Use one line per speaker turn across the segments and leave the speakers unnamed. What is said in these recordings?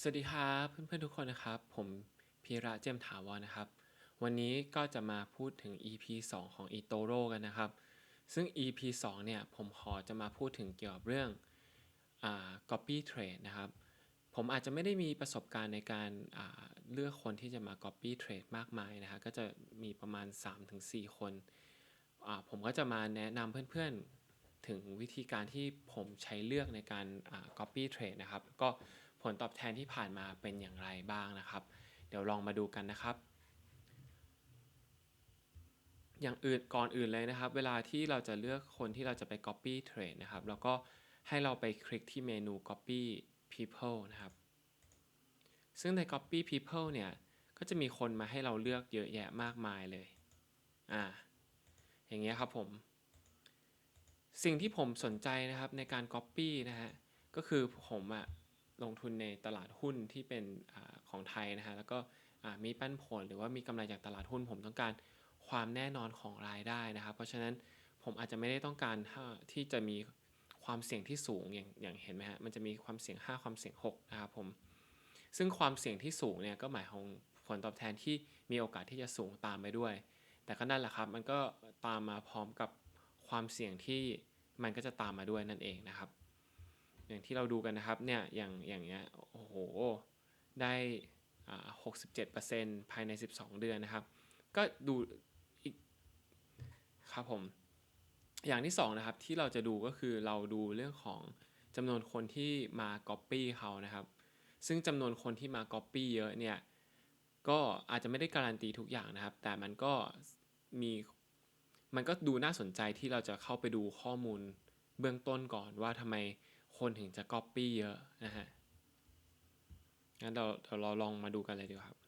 สวัสดีครับเพื่อนๆทุกคนนะครับ ผมพีระเจมถาวรนะครับ วันนี้ก็จะมาพูดถึง EP 2 ของ eToro กันนะครับ ซึ่ง EP 2 เนี่ยผมขอจะมาพูดถึงเกี่ยวกับเรื่องอ่า copy trade นะครับ ผมอาจจะไม่ได้มีประสบการณ์ในการาเลือกคนที่จะมา copy trade มากมายนะฮะก็จะมีประมาณ 3-4 คนอ่าผมก็จะมาแนะนำเพื่อนๆถึงวิธีการที่ผมใช้เลือกในการา copy trade นะครับก็ ผลตอบแทนที่ผ่านมาเป็นอย่างไรบ้างนะครับ เดี๋ยวลองมาดูกันนะครับ อย่างอื่นก่อนอื่นเลยนะครับ เวลาที่เราจะเลือกคนที่เราจะไป copy trade นะครับ แล้วก็ให้เราไปคลิกที่เมนู copy people นะครับ ซึ่งใน copy people เนี่ยก็จะมีคนมาให้เราเลือกเยอะแยะมากมายเลย อ่า อย่างเงี้ยครับผม สิ่งที่ผมสนใจนะครับในการ copy นะฮะ ก็คือผมอะ ลงทุนในตลาดหุ้นที่เป็นอของไทยนะฮะแล้วก็มีปันผลหรือว่ามีกำไรจากตลาดหุ้น ผมต้องการความแน่นอนของรายได้นะครับ เพราะฉะนั้นผมอาจจะไม่ได้ต้องการที่จะมีความเสี่ยงที่สูงอย่างอย่างเห็นไหมฮะมันจะมีความเสี่ยง 5 ความเสี่ยง6นะครับผมซึ่งความเสี่ยงที่สูงเนี่ยก็หมายของผลตอบแทนที่มีโอกาสที่จะสูงตามไปด้วย แต่ก็นั่นแหละครับ มันก็ตามมาพร้อมกับความเสี่ยงที่มันก็จะตามมาด้วยนั่นเองนะครับ อย่างที่เราดูกันนะครับเนี่ยอย่างอย่างเงี้ยโอ้โหได้หกสิบเจ็ดเปอ่า67%ภายใน12เดือนนะครับ ก็ดูอีกครับผม อย่างที่สองนะครับที่เราจะดูก็คือเราดูเรื่องของจำนวนคนที่มา Copy เขานะครับ ซึ่งจำนวนคนที่มา Copy เยอะเนี่ยก็อาจจะไม่ได้การันตีทุกอย่างนะครับ แต่มันก็มีมันก็ดูน่าสนใจที่เราจะเข้าไปดูข้อมูลเบื้องต้นก่อนว่าทำไม คนถึงจะ Copy เยอะนะฮะ งั้นเราเดี๋ยวเราลองมาดูกันเลยดีกว่าครับ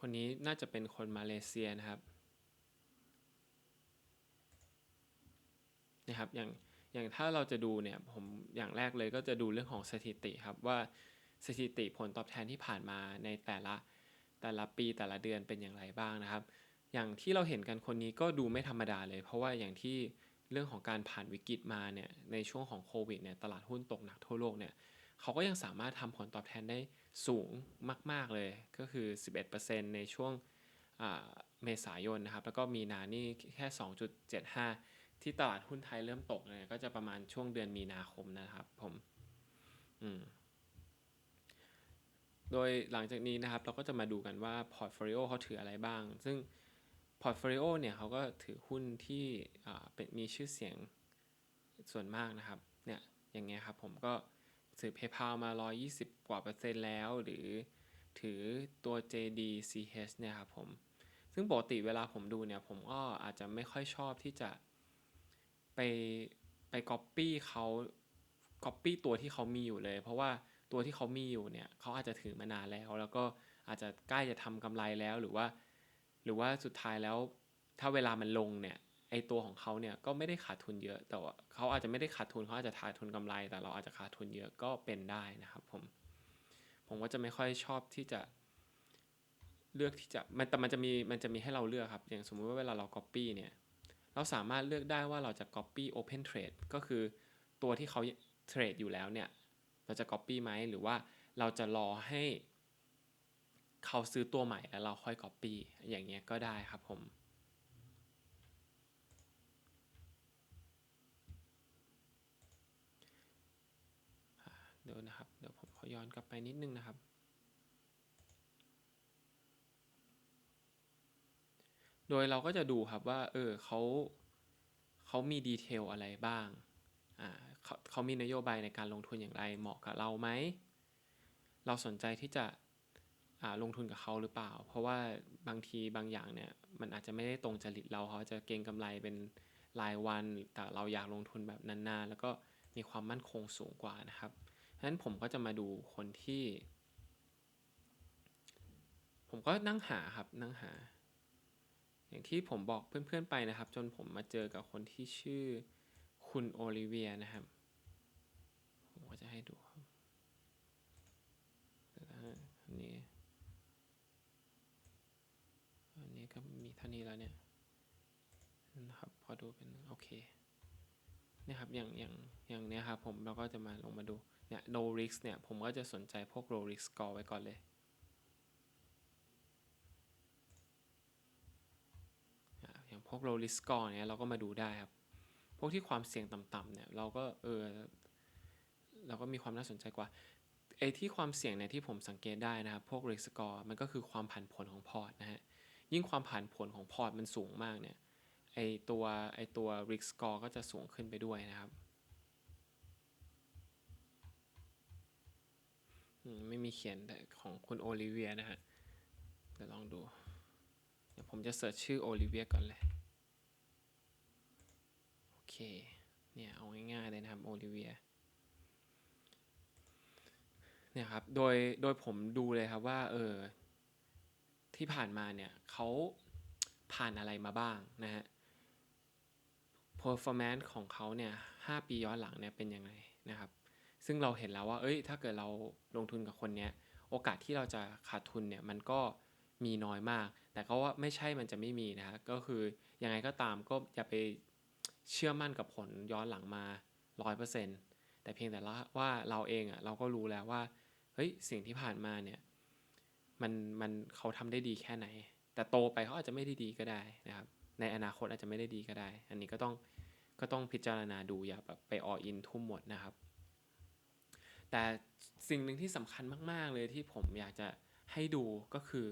คนนี้น่าจะเป็นคนมาเลเซียนะครับ นะครับ อย่างอย่างถ้าเราจะดูเนี่ยผมอย่างแรกเลยก็จะดูเรื่องของสถิติครับว่าสถิติผลตอบแทนที่ผ่านมาในแต่ละแต่ละปีแต่ละเดือนเป็นอย่างไรบ้างนะครับ อย่างที่เราเห็นกันคนนี้ก็ดูไม่ธรรมดาเลย เพราะว่าอย่างที่เรื่องของการผ่านวิกฤตมาเนี่ยในช่วงของโควิดเนี่ยตลาดหุ้นตกหนักทั่วโลกเนี่ยเขาก็ยังสามารถทำผลตอบแทนได้สูงมาก ๆเลยก็คือ 11%ในช่วงเมษายนนะครับ แล้วก็มีนานี่แค่ 2.75 ที่ตลาดหุ้นไทยเริ่มตกเนี่ยก็จะประมาณช่วงเดือนมีนาคมนะครับผมอืมโดยหลังจากนี้นะครับเราก็จะมาดูกันว่าพอร์ตโฟลิโอเขาถืออะไรบ้าง ซึ่ง พอร์ตโฟลิโอเนี่ยเขาก็ถือหุ้นที่เป็นมีชื่อเสียงส่วนมากนะครับ เนี่ย อย่างเงี้ยครับผมก็ถือ PayPal มา 120 กว่าเปอร์เซ็นต์แล้ว หรือถือตัว JDCH เนี่ยครับผม ซึ่งปกติเวลาผมดูเนี่ย ผมก็อาจจะไม่ค่อยชอบที่จะไปไป Copy เขา Copy ตัวที่เขามีอยู่เลย เพราะว่าตัวที่เขามีอยู่เนี่ยเขาอาจจะถือมานานแล้ว แล้วก็อาจจะใกล้จะทำกำไรแล้วหรือว่า หรือว่าสุดท้ายแล้วถ้าเวลามันลงเนี่ยไอตัวของเขาเนี่ยก็ไม่ได้ขาดทุนเยอะ แต่ว่าเขาอาจจะไม่ได้ขาดทุนเขาอาจจะขาดทุนกำไร แต่เราอาจจะขาดทุนเยอะก็เป็นได้นะครับผมผมก็จะไม่ค่อยชอบที่จะเลือกที่จะมันแต่มันจะมีมันจะมีให้เราเลือกครับ อย่างสมมุติว่าเวลาเรา Copy เนี่ยเราสามารถเลือกได้ว่าเราจะ Copy Open Trade ก็คือตัวที่เขาเทรดอยู่แล้วเนี่ยเราจะ Copy ไหมหรือว่าเราจะรอให้ เขาซื้อตัวใหม่แล้วเราค่อย Copy อย่างเงี้ยก็ได้ครับผมเดี๋ยวนะครับ เดี๋ยวผมขอย้อนกลับไปนิดนึงนะครับ โดยเราก็จะดูครับว่า เออเขาเขามีดีเทลอะไรบ้าง อ่าเขาเขามีนโยบายในการลงทุนอย่างไร เหมาะกับเราไหม เราสนใจที่จะ ลงทุนกับเขาหรือเปล่า เพราะว่าบางทีบางอย่างเนี่ยมันอาจจะไม่ได้ตรงจริตเราเขาจะเก็งกำไรเป็นรายวัน แต่เราอยากลงทุนแบบนานๆ แล้วก็มีความมั่นคงสูงกว่านะครับฉะนั้นผมก็จะมาดูคนที่ ผมก็นั่งหาครับนั่งหา อย่างที่ผมบอกเพื่อนๆไปนะครับ จนผมมาเจอกับคนที่ชื่อคุณโอลิเวียนะครับ ผมก็จะให้ดูครับอันนี้ อันนี้ ก็มีเท่านี้แล้วเนี่ยนะครับพอดูเป็นโอเคเนี่ยครับอย่างอย่างอย่างเนี้ยครับผมเราก็จะมาลงมาดูเนี่ย no risk เนี่ยผมก็จะสนใจพวก low risk score ไว้ก่อนเลยอะอย่างพวก low risk score เนี่ยเราก็มาดูได้ครับ พวกที่ความเสี่ยงต่ำๆเนี่ยเราก็เออเราก็มีความน่าสนใจกว่าไอ้ที่ความเสี่ยงเนี่ยที่ผมสังเกตได้นะครับ พวก risk score มันก็คือความผันผวนของพอร์ตนะฮะ ยิ่งความผันผวนของพอร์ตมันสูงมากเนี่ยไอตัวไอตัว risk score ก็จะสูงขึ้นไปด้วยนะครับไม่มีเขียนแต่ของคุณโอลิเวียนะฮะเดี๋ยวลองดู เดี๋ยวผมจะเสิร์ชชื่อโอลิเวียก่อนเลย โอเค เนี่ย เอาง่ายๆเลยนะครับโอลิเวียเนี่ยครับ โดย โดยผมดูเลยครับว่า เออ ที่ผ่านมาเนี่ยเขาผ่านอะไรมาบ้างนะฮะ performance ของเขาเนี่ย5ปีย้อนหลังเนี่ยเป็นยังไงนะครับ ซึ่งเราเห็นแล้วว่า เอ้ย ถ้าเกิดเราลงทุนกับคนเนี้ย โอกาสที่เราจะขาดทุนเนี่ยมันก็มีน้อยมาก แต่ก็ว่าไม่ใช่มันจะไม่มีนะฮะ ก็คือยังไงก็ตามก็อย่าไปเชื่อมั่นกับผลย้อนหลังมา 100%แต่เพียงแต่ว่าเราเองอะ่ะเราก็รู้แล้วว่า เฮ้ย สิ่งที่ผ่านมาเนี่ย มันมันเขาทำได้ดีแค่ไหน แต่โตไปเขาอาจจะไม่ได้ดีก็ได้นะครับ ในอนาคตอาจจะไม่ได้ดีก็ได้ อันนี้ก็ต้องก็ต้องพิจารณาดูอย่าแบบไปอออินทุ่มหมดนะครับ แต่สิ่งหนึ่งที่สำคัญมาก ๆ เลยที่ผมอยากจะให้ดูก็คือ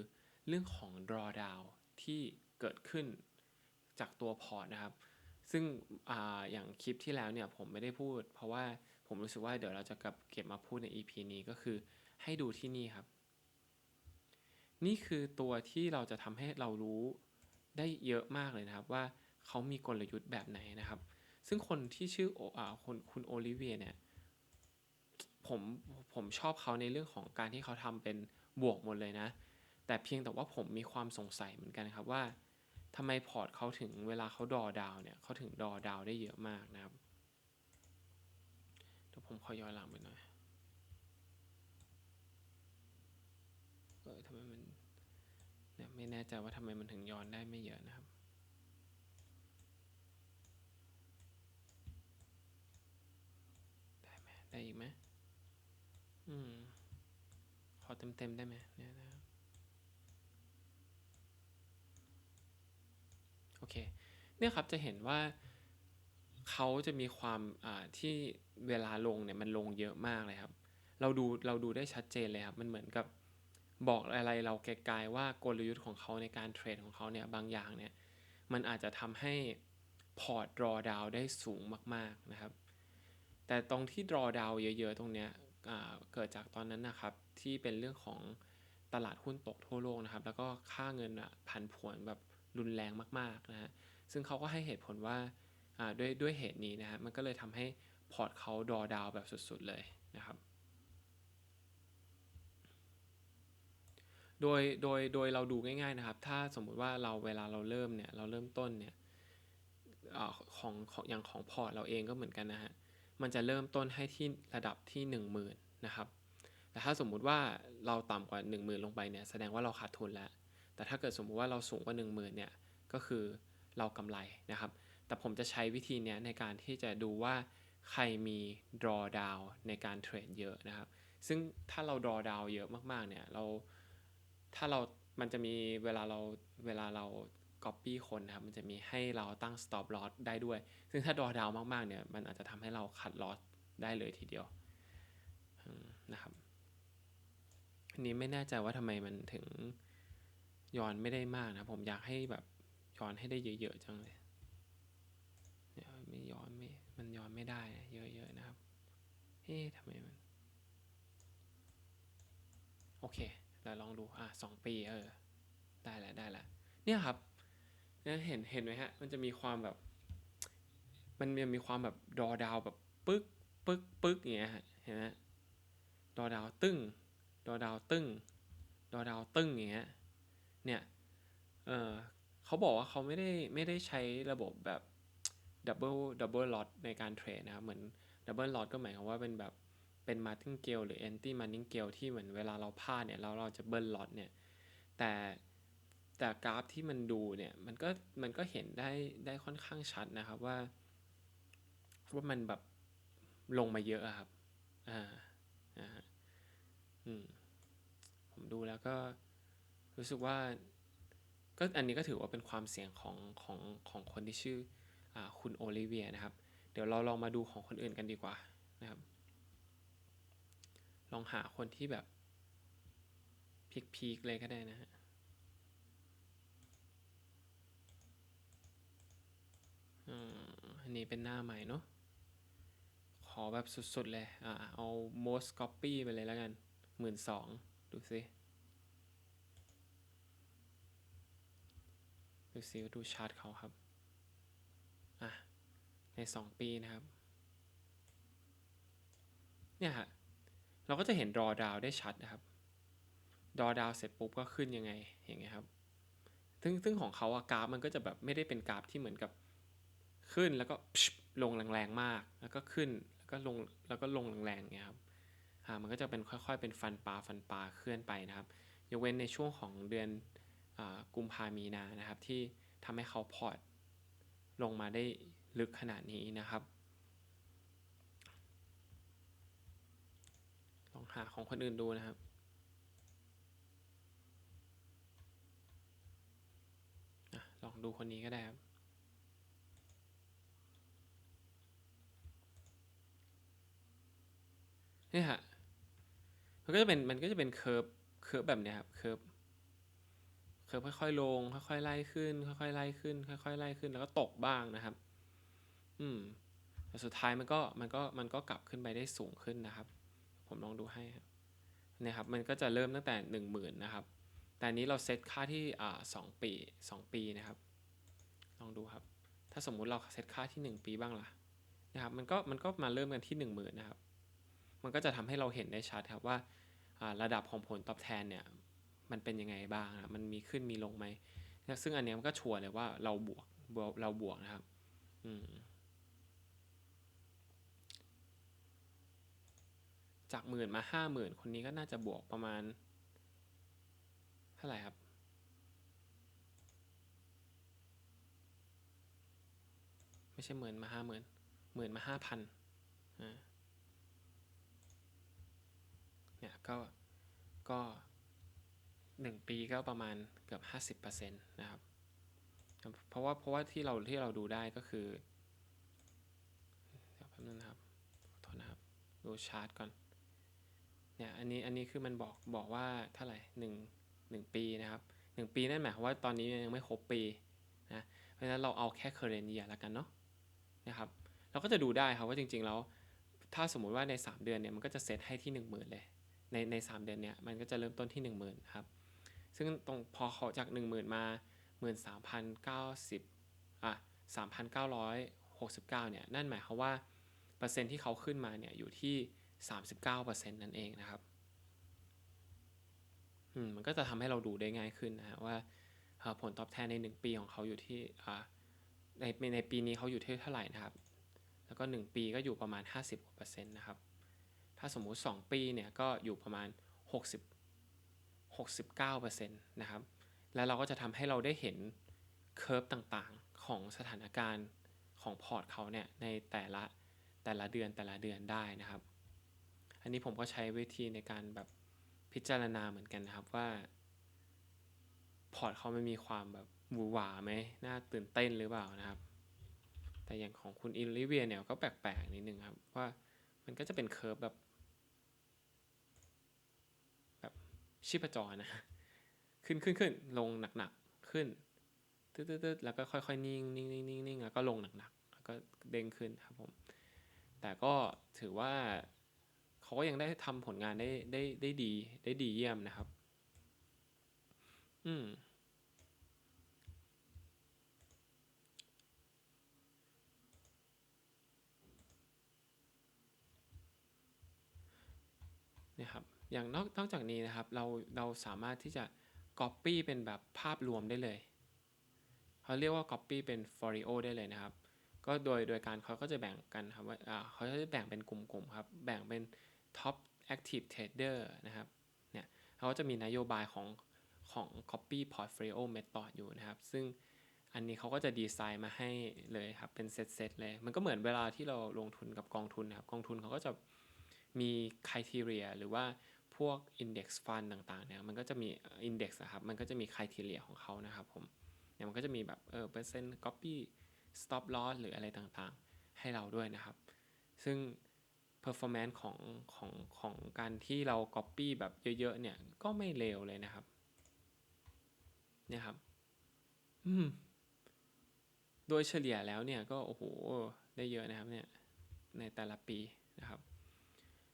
เรื่องของ drawdown ที่เกิดขึ้นจากตัวพอร์ตนะครับ ซึ่งออย่างคลิปที่แล้วเนี่ยผมไม่ได้พูด เพราะว่าผมรู้สึกว่าเดี๋ยวเราจะกลับเก็บมาพูดใน EP นี้ก็คือให้ดูที่นี่ครับ นี่คือตัวที่เราจะทำให้เรารู้ได้เยอะมากเลยนะครับว่าเขามีกลยุทธ์แบบไหนนะครับ ซึ่งคนที่ชื่อโออาคนคุณโอลิเวียเนี่ยผมผมชอบเขาในเรื่องของการที่เขาทำเป็นบวกหมดเลยนะ แต่เพียงแต่ว่าผมมีความสงสัยเหมือนกันครับว่าทำไมพอร์ตเขาถึงเวลาเขาดอดาวเนี่ยเขาถึงดอดาวได้เยอะมากนะครับเดี๋ยวผมขอย้อนหลังไปหน่อยเออทำไมมัน ไม่แน่ใจว่าทำไมมันถึงย้อนได้ไม่เยอะนะครับได้ไหมได้อีกไหมอืมขอเต็มๆได้ไหมเนี่ยนะครับโอเคเนี่ยครับจะเห็นว่าเขาจะมีความที่เวลาลงเนี่ยมันลงเยอะมากเลยครับ เราดูเราดูได้ชัดเจนเลยครับ มันเหมือนกับ บอกอะไรเราไกลๆว่ากลยุทธ์ของเขาในการเทรดของเขาเนี่ยบางอย่างเนี่ยมันอาจจะทำให้พอร์ต draw down ได้สูงมากๆนะครับ แต่ตรงที่ draw down เยอะๆ ตรงเนี้ยเกิดจากตอนนั้นนะครับที่เป็นเรื่องของตลาดหุ้นตกทั่วโลกนะครับ แล้วก็ค่าเงินอะผันผวนแบบรุนแรงมากๆนะฮะซึ่งเขาก็ให้เหตุผลว่าด้วยด้วยเหตุนี้นะฮะมันก็เลยทำให้พอร์ตเขาดรอดาวแบบสุดๆเลยนะครับ โดยโดยโดยเราดูง่ายๆนะครับ ถ้าสมมุติว่าเราเวลาเราเริ่มเนี่ยเราเริ่มต้นเนี่ยอของของอย่างของพอร์ตเราเองก็เหมือนกันนะฮะมันจะเริ่มต้นให้ที่ระดับที่ 10,000นะครับแต่ถ้าสมมุติว่าเราต่ำกว่า 10,000 ลงไปเนี่ยแสดงว่าเราขาดทุนแล้ว แต่ถ้าเกิดสมมุติว่าเราสูงกว่า 10,000เนี่ยก็คือเรากำไรนะครับ แต่ผมจะใช้วิธีเนี้ยในการที่จะดูว่าใครมี draw down ในการเทรดเยอะนะครับ ซึ่งถ้าเรา draw down เยอะมากๆเนี่ยเรา ถ้าเรามันจะมีเวลาเราเวลาเรา copy คนนะครับ มันจะมีให้เราตั้ง stop loss ได้ด้วย ซึ่งถ้า draw down มากๆเนี่ย มันอาจจะทำให้เราคัด loss ได้เลยทีเดียวนะครับอันนี้ไม่แน่ใจว่าทำไมมันถึงย้อนไม่ได้มากนะ ผมอยากให้แบบย้อนให้ได้เยอะๆจังเลยเนี่ยไม่ย้อนไม่มันย้อนไม่ได้นะเยอะๆนะครับเอ๊ะทำไมมัน โอเค เราลองดูอะสองปีเออ ได้แล้วได้แล้วเนี่ยครับเนี่ยเห็นเห็นไหมฮะ มันจะมีความแบบ มันยังมีความแบบดอดาวแบบปึ๊กปึ๊กปึ๊กอย่างเงี้ยเห็นไหมดอดาวตึ้งดอดาวตึ้งดอดาวตึ้งอย่างเงี้ยเนี่ยเออเขาบอกว่าเขาไม่ได้ไม่ได้ใช้ระบบแบบดับเบิลดับเบิลล็อตในการเทรดนะครับเหมือนดับเบิลล็อตก็หมายความว่าเป็นแบบ เป็นมาร์ติงเกลหรือแอนตี้มาร์ติงเกลที่เหมือนเวลาเราพลาดเนี่ยเราเราจะเบิลล็อตเนี่ยแต่แต่กราฟที่มันดูเนี่ยมันก็มันก็เห็นได้ได้ค่อนข้างชัดนะครับว่า ว่ามันแบบลงมาเยอะครับอ่านะฮะอืมผมดูแล้วก็รู้สึกว่าก็อันนี้ก็ถือว่าเป็นความเสี่ยงของของของคนที่ชื่ออคุณโอลิเวียนะครับ เดี๋ยวเราลองมาดูของคนอื่นกันดีกว่านะครับ ลองหาคนที่แบบพีคๆเลยก็ได้นะฮะอันนี้เป็นหน้าใหม่เนาะ ขอแบบสุด ๆ เลย อ่า เอา most copy ไปเลยแล้วกันหมื่นสองดูสิ ดูสิดูชาร์ตเขาครับ อะ ใน 2 ปีนะครับ เนี่ยฮะ เราก็จะเห็นรอดาวได้ชัดนะครับดอดาวเสร็จปุ๊บก็ขึ้นยังไงอย่างเงี้ยครับซึ่งซึ่งของเขาอะกราฟมันก็จะแบบไม่ได้เป็นกราฟที่เหมือนกับขึ้นแล้วก็ลงแรงๆมาก แล้วก็ขึ้นแล้วก็ลงแล้วก็ลงแรงๆเงี้ยครับอ่ามันก็จะเป็นค่อยๆ เป็นฟันปลาฟันปลาเคลื่อนไปนะครับยกเว้นในช่วงของเดือนกุมภามีนานะครับ ที่ทำให้เขาพอร์ตลงมาได้ลึกขนาดนี้นะครับ ลอง หาของคนอื่นดูนะครับ ลองดูคนนี้ก็ได้ครับนี่ฮะ มันก็จะเป็น มันก็จะเป็นเคอร์ฟ เคอร์ฟแบบเนี้ยครับ เคอร์ฟ เคอร์ฟค่อยๆลง ค่อยๆไล่ขึ้น ค่อยๆไล่ขึ้น ค่อยๆไล่ขึ้น แล้วก็ตกบ้างนะครับ อืมแต่สุดท้ายมันก็ มันก็ มันก็กลับขึ้นไปได้สูงขึ้นนะครับ ผมลองดูให้เนี่ยครับมันก็จะเริ่มตั้งแต่หนึ่งหมื่นนะครับ แต่นี้เราเซตค่าที่อ่าสองปีสองปีนะครับ ลองดูครับ ถ้าสมมุติเราเซตค่าที่หนึ่งปีบ้างล่ะนะครับมันก็มันก็มาเริ่มกันที่หนึ่งหมื่นนะครับ มันก็จะทำให้เราเห็นได้ชัดครับว่าระดับของผลตอบแทนเนี่ยมันเป็นยังไงบ้างนะมันมีขึ้นมีลงไหมซึ่งอันนี้มันก็ชัวร์เลยว่าเราบวกเราบวกนะครับ อืม จากหมื่นมาห้าหมื่นคนนี้ก็น่าจะบวกประมาณ เท่าไหร่ครับไม่ใช่หมื่นมาห้าหมื่นหมื่นมาห้าพันเนี่ยก็ก็หนึ่งปีก็ประมาณเกือบห้าสิบเปอร์เซ็นต์นะครับ เพราะว่าเพราะว่าที่เราที่เราดูได้ก็คือ เดี๋ยวแป๊บนึงนะครับโทษนะครับ ดูชาร์ตก่อน เนี่ยอันนี้อันนี้คือมันบอกบอกว่าเท่าไหร่หนึ่งหนึ่งปีนะครับหนึ่งปีนั่นหมายความว่าตอนนี้ยังไม่ครบปีนะเพราะฉะนั้นเราเอาแค่ current year ล้วกันเนาะนะครับเราก็จะดูได้ครับว่าจริงๆแล้วถ้าสมมุติว่าใน 3 เดือนเนี่ยมันก็จะเซตให้ที่ 10,000 เลย ในใน3เดือนเนี่ยมันก็จะเริ่มต้นที่ 10,000ครับซึ่งตรงพอเขาจาก 10,000 มา 13,090อะ3,969เนี่ยนั่นหมายความว่าเปอร์เซ็นต์ที่เขาขึ้นมาเนี่ยอยู่ที่ 39%นั่นเองนะครับมมันก็จะทำให้เราดูได้ง่ายขึ้นนะฮะว่าผลตอบแทนใน 1 ปีของเขาอยู่ที่ในในปีนี้เขาอยู่ที่เท่าไหร่นะครับ แล้วก็ 1 ปีก็อยู่ประมาณ 50%นะครับ ถ้าสมมุติ 2 ปีเนี่ยก็อยู่ประมาณ 60 69%นะครับ แล้วเราก็จะทำให้เราได้เห็นเคอร์ฟต่างๆของสถานการณ์ของพอร์ตเขาเนี่ยในแต่ละแต่ละเดือนแต่ละเดือนได้นะครับ อันนี้ผมก็ใช้วิธีในการแบบพิจารณาเหมือนกันนะครับว่า พอร์ตเขาไม่มีความแบบหวือหวาไหมน่าตื่นเต้นหรือเปล่านะครับ แต่อย่างของคุณอินลิเวียเนี่ยก็แปลกๆนิดนึงครับว่ามันก็จะเป็นเคอร์ฟแบบแบบชีพจรนะขึ้นขึ้นขึ้นลงหนักๆขึ้นตึ๊ดๆแล้วก็ค่อยๆนิ่งนิ่งนิ่งนิ่งนิ่งแล้วก็ลงหนักๆแล้วก็เด้งขึ้นครับผมแต่ก็ถือว่า เขาก็ยังได้ทำผลงานได้ได้ได้ดีได้ดีเยี่ยมนะครับ อืมนี่ครับอย่างนอกนอกจากนี้นะครับเราเราสามารถที่จะ Copy เป็นแบบภาพรวมได้เลยเขาเรียกว่า Copy เป็น Folio ได้เลยนะครับ ก็โดยโดยการเขาก็จะแบ่งกันครับว่าเขาจะแบ่งเป็นกลุ่มๆครับแบ่งเป็น Top Active Trader นะครับเนี่ยเขาจะมีนโยบายของของ Copy Portfolio Method อยู่นะครับ ซึ่งอันนี้เขาก็จะดีไซน์มาให้เลยครับ เป็นเซตๆเลย มันก็เหมือนเวลาที่เราลงทุนกับกองทุนนะครับ กองทุนเขาก็จะมีคุณทีเรียหรือว่าพวก Index Fund ต่างๆเนี่ยมันก็จะมี Index อะครับ มันก็จะมีคุณทีเรียของเขานะครับผมเนี่ยมันก็จะมีแบบเออเปอร์เซ็นต์ copy stop loss หรืออะไรต่างๆ ให้เราด้วยนะครับ ซึ่ง performance ของของของการที่เรา copy แบบเยอะๆเนี่ยก็ไม่เลวเลยนะครับเนี่ยครับ อืม โดยเฉลี่ยแล้วเนี่ยก็โอ้โหได้เยอะนะครับเนี่ยในแต่ละปีนะครับ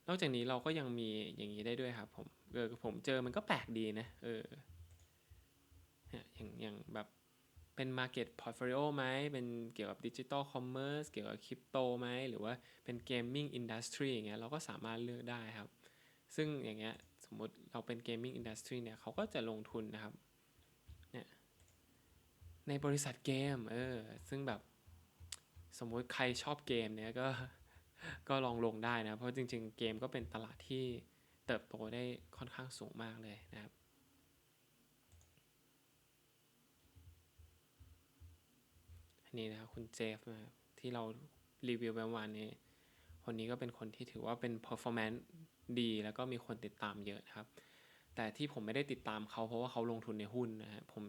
นอกจากนี้เราก็ยังมีอย่างนี้ได้ด้วยครับ ผมเออผมเจอมันก็แปลกดีนะ เอออย่างอย่างแบบ เป็น Market Portfolio ไหมเป็นเกี่ยวกับดิจิตอลคอมเมอร์สเกี่ยวกับคริปโตไหมหรือว่าเป็น Gaming Industry อย่างเงี้ยเราก็สามารถเลือกได้ครับ ซึ่งอย่างเงี้ยสมมติเราเป็น Gaming Industry เนี่ยเขาก็จะลงทุนนะครับเนี่ยในบริษัทเกมเออซึ่งแบบสมมุติใครชอบเกมเนี่ยก็ก็ลองลงได้นะ เพราะจริง ๆ เกมก็เป็นตลาดที่เติบโตได้ค่อนข้างสูงมากเลยนะครับ นนี้นะครับคุณเจฟนะที่เรารีวิวไปเมื่อวานนี้ คนนี้ก็เป็นคนที่ถือว่าเป็น performance ดี แล้วก็มีคนติดตามเยอะนะครับ แต่ที่ผมไม่ได้ติดตามเขาเพราะว่าเขาลงทุนในหุ้นนะฮะผม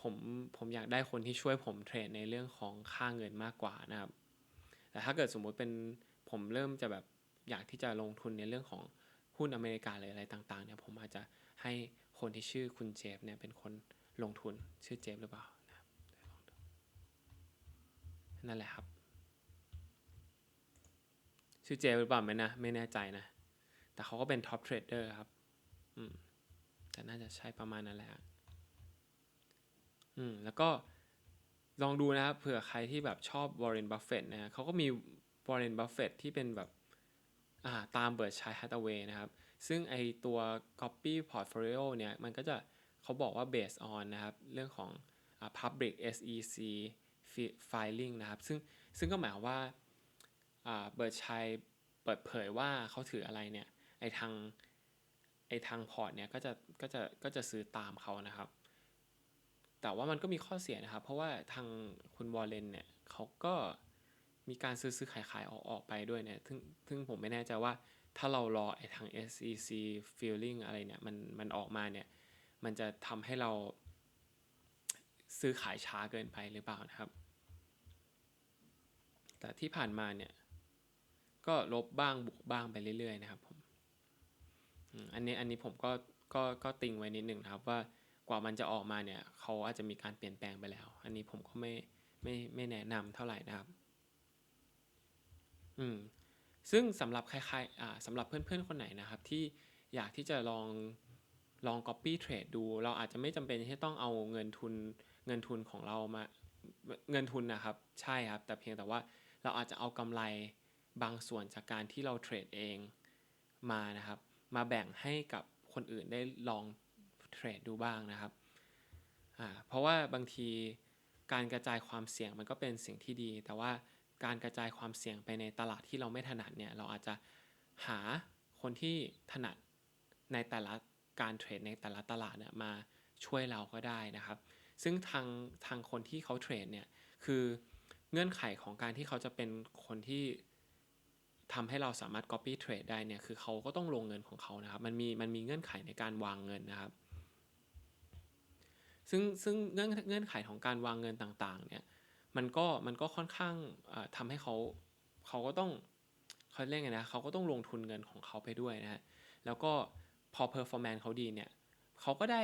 ผมผมอยากได้คนที่ช่วยผมเทรดในเรื่องของค่าเงินมากกว่านะครับ แต่ถ้าเกิดสมมุติเป็นผมเริ่มจะแบบอยากที่จะลงทุนในเรื่องของหุ้นอเมริกาหรืออะไรต่างๆเนี่ยผมอาจจะให้คนที่ชื่อคุณเจฟเนี่ยเป็นคนลงทุนชื่อเจฟหรือเปล่า นั่นแหละครับ ชื่อเจหรือเปล่าไม่นะ ไม่แน่ใจนะ แต่เขาก็เป็นท็อปเทรดเดอร์ครับ อืมแต่น่าจะใช่ประมาณนั้นแหละอืมแล้วก็ลองดูนะครับเผื่อใครที่แบบชอบวอร์เรนบัฟเฟตนะเขาก็มีวอร์เรนบัฟเฟตที่เป็นแบบอ่าตามเบิร์ดชัยฮัตเวย์นะครับ ซึ่งไอตัว Copy Portfolio เนี่ย มันก็จะเขาบอกว่า based on นะครับ เรื่องของอ่า Public SEC filing นะครับ ซึ่งซึ่งก็หมายความว่าเบิร์ดชัยเปิดเผยว่าเขาถืออะไรเนี่ยไอทางไอทางพอร์ตเนี่ยก็จะก็จะก็จะซื้อตามเขานะครับ แต่ว่ามันก็มีข้อเสียนะครับ เพราะว่าทางคุณวอลเลนเนี่ยเขาก็มีการซื้อซื้อขายขายออกออกไปด้วยเนี่ยซึ่งซึ่งผมไม่แน่ใจว่าถ้าเรารอไอทาง SEC feeling อะไรเนี่ยมันมันออกมาเนี่ยมันจะทำให้เราซื้อขายช้าเกินไปหรือเปล่านะครับ แต่ที่ผ่านมาเนี่ยก็ลบบ้างบวกบ้างไปเรื่อยๆนะครับผมอันนี้อันนี้ผมก็ก็ก็ติงไว้นิดหนึ่งนะครับว่ากว่ามันจะออกมาเนี่ยเขาอาจจะมีการเปลี่ยนแปลงไปแล้ว อันนี้ผมก็ไม่ไม่ไม่แนะนำเท่าไหร่นะครับอืมซึ่งสำหรับใครๆอ่าสำหรับเพื่อนๆคนไหนนะครับ ที่อยากที่จะลองลอง copy trade ดู เราอาจจะไม่จำเป็นที่ต้องเอาเงินทุนเงินทุนของเรามาเงินทุนนะครับ ใช่ครับ แต่เพียงแต่ว่า เราอาจจะเอากำไรบางส่วนจากการที่เราเทรดเองมานะครับ มาแบ่งให้กับคนอื่นได้ลองเทรดดูบ้างนะครับเพราะว่าบางทีการกระจายความเสี่ยงมันก็เป็นสิ่งที่ดี แต่ว่าการกระจายความเสี่ยงไปในตลาดที่เราไม่ถนัดเนี่ยเราอาจจะหาคนที่ถนัดในแต่ละการเทรดในแต่ละตลาดเนี่ยมาช่วยเราก็ได้นะครับ ซึ่งทางทางคนที่เขาเทรดเนี่ยคือเเงื่อนไขของการที่เขาจะเป็นคนที่ทำให้เราสามารถ copy trade ได้เนี่ยคือเขาก็ต้องลงเงินของเขานะครับ มันมีมันมีเงื่อนไขในการวางเงินนะครับ ซึ่งซึ่งเงื่อนเงื่อนไขของการวางเงินต่างๆเนี่ยมันก็มันก็ค่อนข้างทำให้เขาเขาก็ต้องเขาเรียกไงนะเขาก็ต้องลงทุนเงินของเขาไปด้วยนะฮะแล้วก็พอ performance เขาดีเนี่ยเขาก็ได้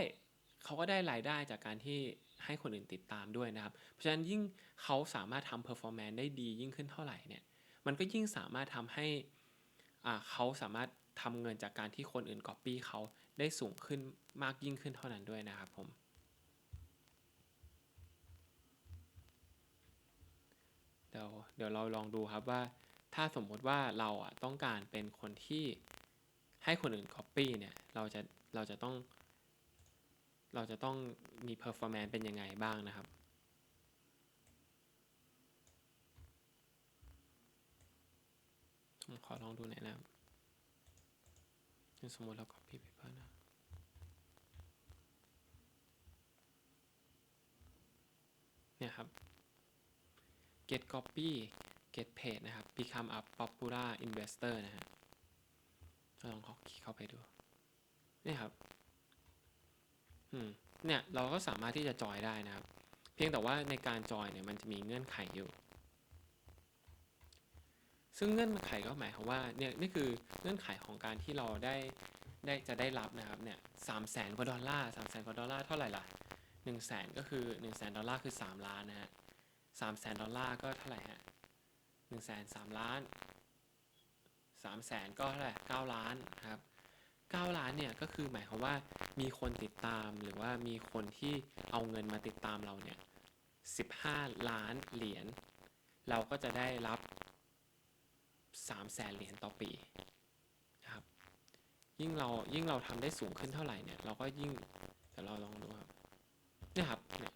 เขาก็ได้รายได้จากการที่ ให้คนอื่นติดตามด้วยนะครับ เพราะฉะนั้นยิ่งเขาสามารถทำ performance ได้ดียิ่งขึ้นเท่าไหร่เนี่ย มันก็ยิ่งสามารถทำให้เขาสามารถทำเงินจากการที่คนอื่น copy เขาได้สูงขึ้นมากยิ่งขึ้นเท่านั้นด้วยนะครับผม เดี๋ยวเดี๋ยวเราลองดูครับว่า ถ้าสมมติว่าเราอะต้องการเป็นคนที่ให้คนอื่น copy เนี่ย เราจะเราจะต้อง เราจะต้องมี performance เป็นยังไงบ้างนะครับ ผมขอลองดูหน่อยนะครับสมมติเรา copy paper นะเนี่ยครับ get copy get paid นะครับ become a popular investor นะฮะลองคลิกเข้าไปดูเนี่ยครับ เนี่ยเราก็สามารถที่จะจอยได้นะครับ เพียงแต่ว่าในการจอยเนี่ยมันจะมีเงื่อนไขอยู่ ซึ่งเงื่อนไขก็หมายความว่าเนี่ยนี่คือเงื่อนไขของการที่เราได้ได้จะได้รับนะครับเนี่ยสามแสนกว่าดอลลาร์สามแสนกว่าดอลลาร์เท่าไหร่ล่ะหนึ่งแสนก็คือหนึ่งแสนดอลลาร์คือสามล้านนะฮะสามแสนดอลลาร์ก็เท่าไหร่ฮะหนึ่งแสนสามล้านสามแสนก็เท่าไหร่เก้าล้านครับ เนี่ยก็คือหมายความว่ามีคนติดตามหรือว่ามีคนที่เอาเงินมาติดตามเราเนี่ยสิบห้าล้านเหรียญเราก็จะได้รับสามแสนเหรียญต่อปีนะครับยิ่งเรายิ่งเราทำได้สูงขึ้นเท่าไหร่เนี่ยเราก็ยิ่งเดี๋ยวเราลองดูครับนี่ครับเนี่ย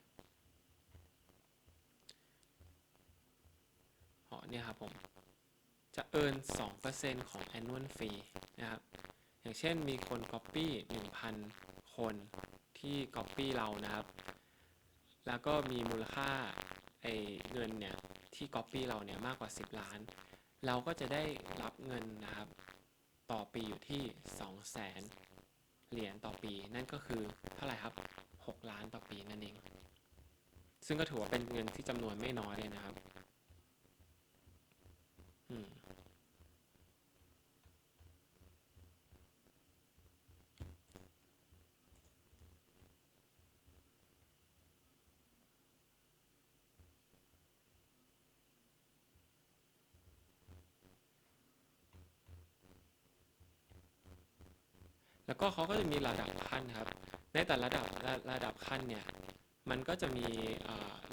เนี่ยครับผมจะเอิน2%ของ annual fee นะครับ อย่างเช่นมีคน copy 1,000 คนที่ copy เรานะครับ แล้วก็มีมูลค่าไอเงินเนี่ยที่ copy เราเนี่ยมากกว่า 10 ล้าน เราก็จะได้รับเงินนะครับ ต่อปีอยู่ที่2 0 0แสนเหรียญต่อปี นั่นก็คือเท่าไหร่ครับ 6 ล้านต่อปีนั่นเอง ซึ่งก็ถือว่าเป็นเงินที่จำนวนไม่น้อยเลยนะครับอืมแล้ว ก็เขาก็จะมีระดับขั้นครับ ในแต่ละระดับระระดับขั้นเนี่ยมันก็จะมี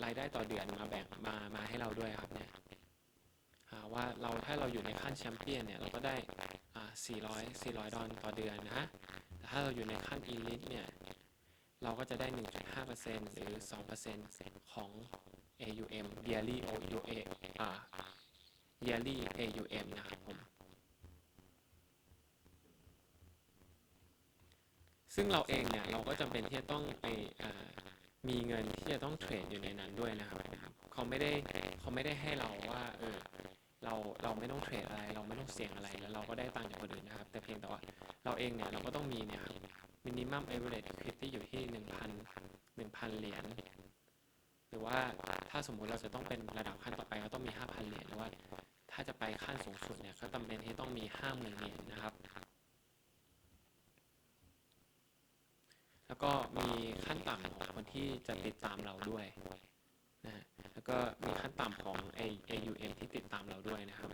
รายได้ต่อเดือนมาแบ่งมามาให้เราด้วยครับเนี่ยว่าเราถ้าเราอยู่ในขั้นแชมเปี้ยนเนี่ยเราก็ได้ 400 400 ดอลต่อเดือนนะแต่ถ้าเราอยู่ในขั้นอีลิทเนี่ยเราก็จะได้ 1.5%หรือ 2%ของ AUM yearly OUA อ่า yearly AUM นะครับผม ซึ่งเราเองเนี่ยเราก็จำเป็นที่จะต้องไปมีเงินที่จะต้องเทรดอยู่ในนั้นด้วยนะครับเขาไม่ได้เขาไม่ได้ให้เราว่าเออเราเราไม่ต้องเทรดอะไร เราไม่ต้องเสี่ยงอะไรแล้วเราก็ได้ตังค์จากคนอื่นนะครับ แต่เพียงแต่ว่าเราเองเนี่ยเราก็ต้องมีเนี่ยมินิมัมเอเวอเรจคริปที่อยู่ที่หนึ่งพันหนึ่งพันเหรียญหรือว่าถ้าสมมุติเราจะต้องเป็นระดับขั้นต่อไปก็ต้องมีห้าพันเหรียญหรือว่า ถ้าจะไปขั้นสูงสุดเนี่ยก็จำเป็นที่ต้องมีห้าหมื่นเหรียญนะครับ แล้วก็มีขั้นต่ำของคนที่จะติดตามเราด้วยนะฮะแล้วก็มีขั้นต่ำของ A AUM ที่ติดตามเราด้วยนะครับ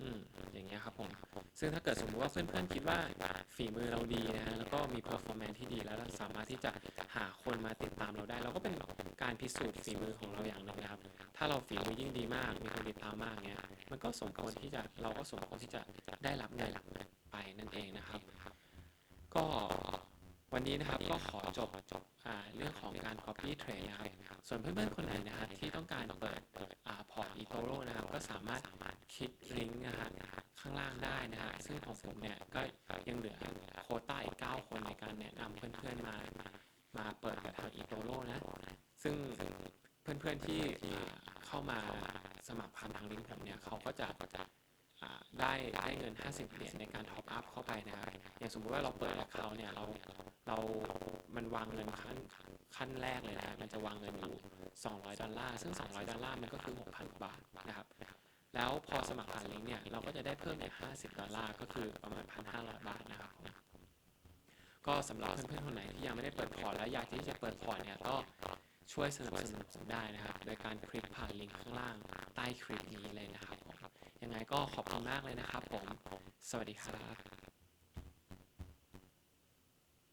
อืมอย่างเงี้ยครับผม ซึ่งถ้าเกิดสมมติว่าเพื่อนๆคิดว่าฝีมือเราดีนะฮะแล้วก็มี performance ที่ดีแล้วเราสามารถที่จะหาคนมาติดตามเราได้ เราก็เป็นการพิสูจน์ฝีมือของเราอย่างหนึ่งนะครับ ถ้าเราฝีมือยิ่งดีมาก มีคนติดตามมากเนี้ย มันก็สมควรที่จะเราก็สมควรที่จะได้รับเงินไปนั่นเองนะครับ ก็ วันนี้นะครับก็ขอจบอ่าเรื่องของการ copy trade นะครับ ส่วนเพื่อนๆคนไหนนะครับที่ต้องการเปิดอ่าพอร์ต eToro นะครับก็สามารถคลิกลิงก์นะฮะข้างล่างได้นะฮะซึ่งของผมเนี่ยก็ยังเหลือโควต้าอีก 9 คนในการแนะนำเพื่อนๆมามาเปิดกับทาง eToro นะ ซึ่งเพื่อนๆที่อ่าเข้ามาสมัครผ่านทางลิงก์ผมเนี่ยเขาก็จะอ่าได้ได้เงิน 50 เหรียญในการท็อปอัพเข้าไปนะครับอย่างสมมุติว่าเราเปิดเขาเนี่ยเรา เรามันวางเงินขั้นขั้นแรกเลยนะ มันจะวางเงินอยู่ 200 ดอลลาร์ ซึ่ง 200 ดอลลาร์มันก็คือ 6,000 บาทนะครับ แล้วพอสมัครผ่านลิงก์เนี่ย เราก็จะได้เพิ่มอีก 50 ดอลลาร์ ก็คือประมาณ 1,500 บาทนะครับ ก็สำหรับเพื่อนๆคนไหนที่ยังไม่ได้เปิดพอร์ตแล้วอยากที่จะเปิดพอร์ตเนี่ย ก็ช่วยสนับสนุนผมได้นะครับ โดยการคลิกผ่านลิงก์ข้างล่างใต้คลิปนี้เลยนะครับผมยังไงก็ขอบคุณมากเลยนะครับผม สวัสดีครับ